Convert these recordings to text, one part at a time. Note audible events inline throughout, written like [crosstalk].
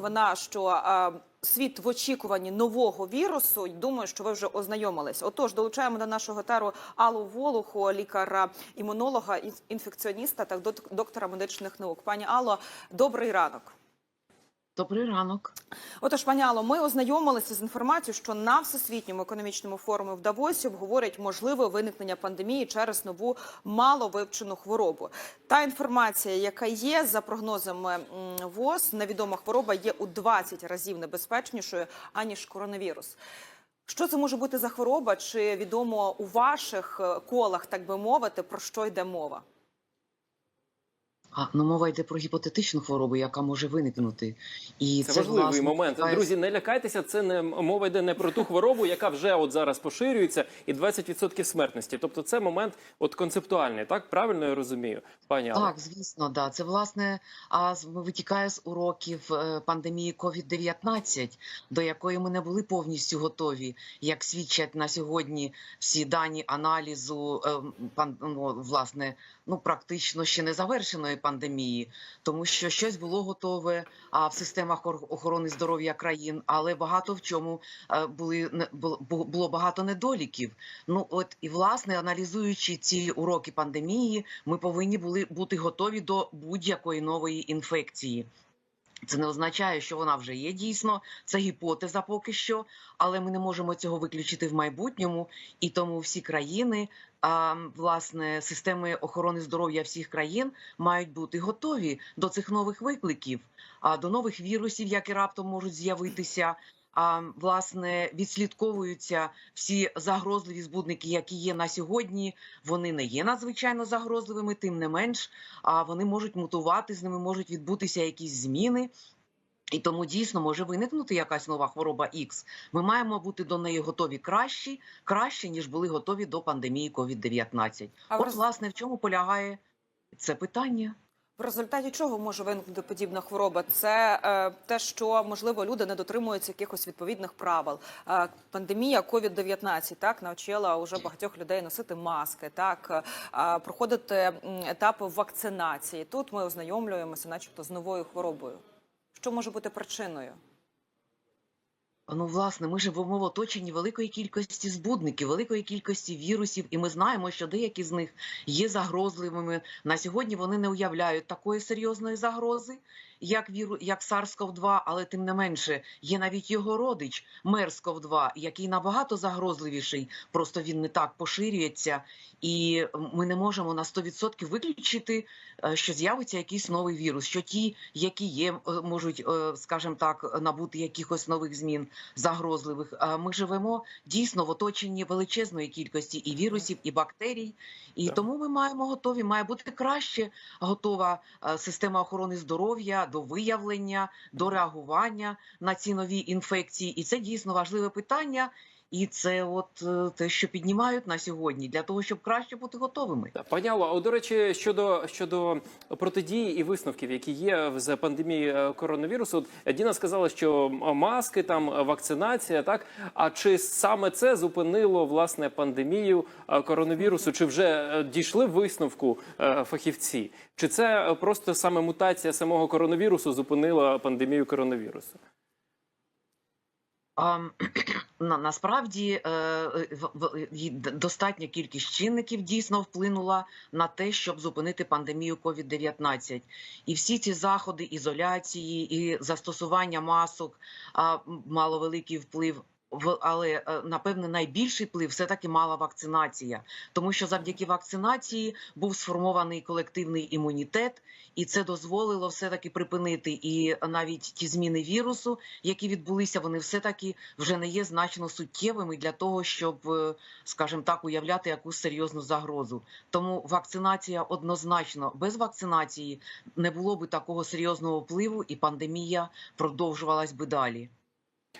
новина, що світ в очікуванні нового вірусу. Думаю, що ви вже ознайомились. Отож, долучаємо до нашого теру Аллу Волуху, лікара імунолога ін- інфекціоніста та доктора медичних наук. Пані Алло, добрий ранок. Добрий ранок. Отож, пані Алло, ми ознайомилися з інформацією, що на всесвітньому економічному форумі в Давосі обговорять можливе виникнення пандемії через нову маловивчену хворобу. Та інформація, яка є за прогнозами ВОЗ, невідома хвороба є у 20 разів небезпечнішою аніж коронавірус. Що це може бути за хвороба? Чи відомо у ваших е, колах, так би мовити, про що йде мова? А ну мова йде про гіпотетичну хворобу, яка може виникнути, і Це, це, важливий власне, момент. впливає- Друзі, не лякайтеся. Це не мова йде не про ту хворобу, яка вже от зараз поширюється, і 20% смертності. Тобто, це момент от концептуальний. Так правильно я розумію, пані Алла? Так, звісно, да. Це власне а витікає з уроків е, пандемії COVID-19, до якої ми не були повністю готові, як свідчать на сьогодні всі дані аналізу е, пан, ну, власне, ну практично ще не завершеної пандемії, тому що щось було готове а, в системах охорони здоров'я країн, але багато в чому е, були було багато недоліків. Ну от і власне аналізуючи ці уроки пандемії, ми повинні були бути готові до будь-якої нової інфекції. Це не означає, що вона вже є дійсно. Це гіпотеза поки що, але ми не можемо цього виключити в майбутньому. І тому всі країни, власне, системи охорони здоров'я всіх країн мають бути готові до цих нових викликів, а до нових вірусів, які раптом можуть з'явитися. А власне відслідковуються всі загрозливі збудники, які є на сьогодні. Вони не є надзвичайно загрозливими, тим не менш, а вони можуть мутувати, з ними можуть відбутися якісь зміни. І тому дійсно може виникнути якась нова хвороба X. Ми маємо бути до неї готові краще, краще ніж були готові до пандемії COVID-19. От роз- власне в чому полягає це питання. В результаті чого може виникнути подібна хвороба? Це е, те, що можливо люди не дотримуються якихось відповідних правил. Е, пандемія COVID-19 так навчила уже багатьох людей носити маски, так е, проходити етапи вакцинації. Тут ми ознайомлюємося, начебто, з новою хворобою. Що може бути причиною? Ну, власне, ми живемо в оточенні великої кількості збудників, великої кількості вірусів, і ми знаємо, що деякі з них є загрозливими. На сьогодні вони не уявляють такої серйозної загрози, як віру, як SARS-CoV-2, але тим не менше є навіть його родич MERS-CoV-2, який набагато загрозливіший. Просто він не так поширюється, і ми не можемо на 100% виключити, е, що з'явиться якийсь новий вірус, що ті, які є, е, можуть, е, скажімо так, набути якихось нових змін загрозливих. Ми живемо дійсно в оточенні величезної кількості і вірусів, і бактерій, і Так. тому ми маємо готові. Має бути краще готова система охорони здоров'я до виявлення, до реагування на ці нові інфекції. І це дійсно важливе питання. І це от е, те, що піднімають на сьогодні, для того, щоб краще бути готовими. Пані Алло, до речі, щодо щодо протидії і висновків, які є з пандемії е, коронавірусу, от Діна сказала, що маски, там е, вакцинація, так а чи саме це зупинило власне пандемію е, коронавірусу? Чи вже е, дійшли висновку е, фахівці? Чи це е, просто саме мутація самого коронавірусу зупинила пандемію коронавірусу? [clears throat] Насправді е, д- достатня кількість чинників дійсно вплинула на те, щоб зупинити пандемію COVID-19. І всі ці заходи ізоляції і застосування масок мало великий вплив. Але е, напевне найбільший вплив все таки мала вакцинація, тому що завдяки вакцинації був сформований колективний імунітет, і це дозволило все таки припинити і навіть ті зміни вірусу, які відбулися, вони все таки вже не є значно суттєвими для того, щоб, е, скажімо так, уявляти якусь серйозну загрозу. Тому вакцинація однозначно без вакцинації не було би такого серйозного впливу, і пандемія продовжувалась би далі.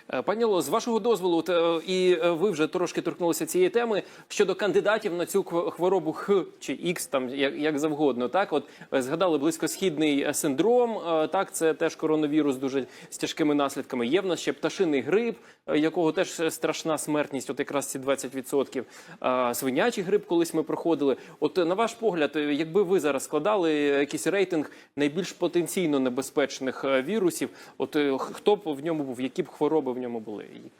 Е, Пані Алло, з вашого дозволу, е, і е, ви вже трошки торкнулися цієї теми щодо кандидатів на цю хворобу Х чи Х, там як, як завгодно. Так, от згадали близькосхідний синдром. Так, це теж коронавірус дуже з тяжкими наслідками. Є в нас ще пташиний грип, якого теж страшна смертність, от якраз ці 20%. Е, Свинячий грип, колись ми проходили. От на ваш погляд, якби ви зараз складали якийсь рейтинг найбільш потенційно небезпечних вірусів, от хто б в ньому був, які б хвороби в ньому були?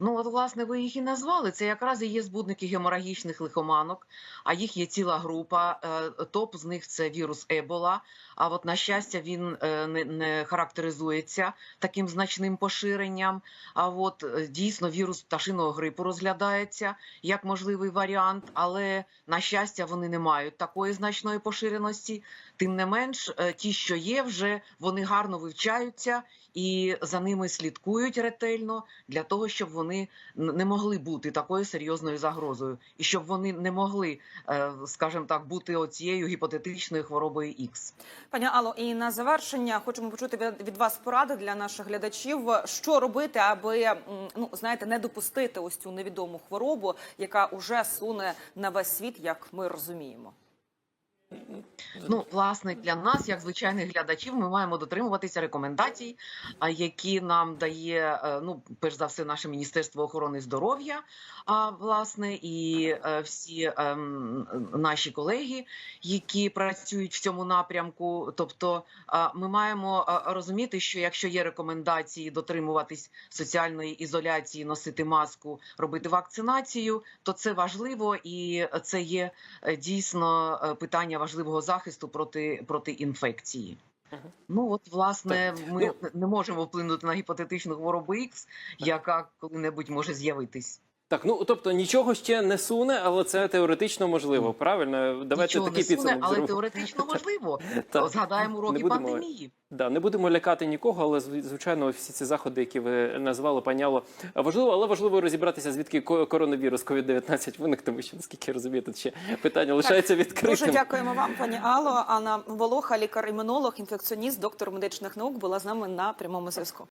Ну, от, власне, ви їх і назвали. Це якраз і є збудники геморагічних лихоманок, а їх є ціла група. Е, Топ з них це вірус Ебола. А от, на щастя, він е, не, не характеризується таким значним поширенням. А от е, дійсно вірус пташиного грипу розглядається як можливий варіант, але на щастя вони не мають такої значної поширеності. Тим не менш, ті, що є, вже вони гарно вивчаються і за ними слідкують ретельно для того, щоб вони н- не могли бути такою серйозною загрозою, і щоб вони не могли, е, скажімо так, бути оцією гіпотетичною хворобою Х. Пані Алло, і на завершення хочемо почути від вас поради для наших глядачів, що робити, аби ну знаєте, не допустити ось цю невідому хворобу, яка уже суне на весь світ, як ми розуміємо. Ну, власне, для нас, як звичайних глядачів, ми маємо дотримуватися рекомендацій, які нам дає е, ну, перш за все, наше Міністерство охорони здоров'я, а власне, і е, всі ем, наші колеги, які працюють в цьому напрямку. Тобто, ми маємо е, розуміти, що якщо є рекомендації дотримуватись соціальної ізоляції, носити маску, робити вакцинацію, то це важливо і це є дійсно е, питання важливого захисту проти, проти інфекції. Ну от власне, Так. ми Ну- не можемо вплинути на гіпотетичну хворобу Х, яка коли-небудь може з'явитись. Так, ну тобто нічого ще не суне, але це теоретично можливо. Правильно, давайте Нічого не суне, підсумок але зробимо. теоретично [laughs] можливо. Так. Згадаємо Не будемо- пандемії. Да, не будемо лякати нікого, але зв- звичайно, всі ці заходи, які ви назвали, паняло важливо, але важливо розібратися, звідки ко- коронавірус COVID-19 виник, тому що наскільки я розумію, тут ще питання лишається відкритим. Дуже дякуємо вам, пані Алло. Анна Волоха, лікар-імунолог, інфекціоніст, доктор медичних наук, була з нами на прямому зв'язку.